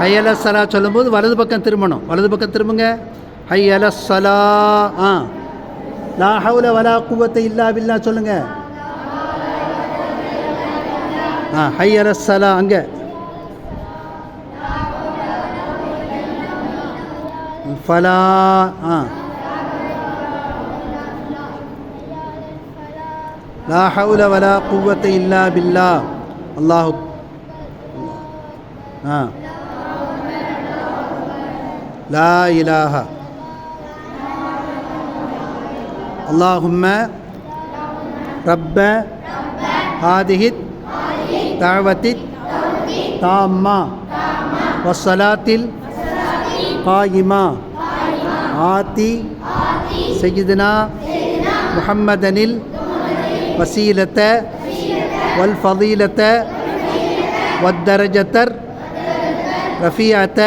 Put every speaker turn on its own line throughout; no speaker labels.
ஹையல சலா சொல்லும்போது வலது பக்கம் திரும்பணும். வலது பக்கம் திரும்புங்க. ஹையல சலா. ஆ. லா ஹவுல வலா குவத்தை இல்லா பில்லா சொல்லுங்க. ஆ ஹையல சலா அங்கே. ஃபலா. ஆ. லா ஹவுல வலா குவத்தை இல்லா பில்லா. அல்லாஹு. ஆ. லா இலாஹா அல்லாஹும்ம ரப்ப ஹாதிஹித் தாவத்தித் தாம்மா வசலாத்தில் காயிமா ஆத்தி சையிதுனா முஹம்மதனில் வசீலத்த வல் ஃபதீலத்த வத்தரஜத்தர் ரஃபியாத்த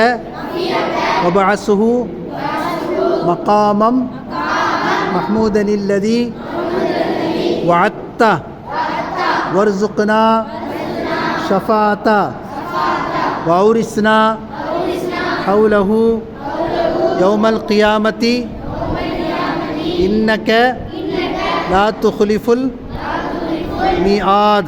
وبعثه مقاما محمودا الذي وعدته. وارزقنا شفاعته وأورثنا حوله يوم القيامة. إنك لا تخلف الميعاد.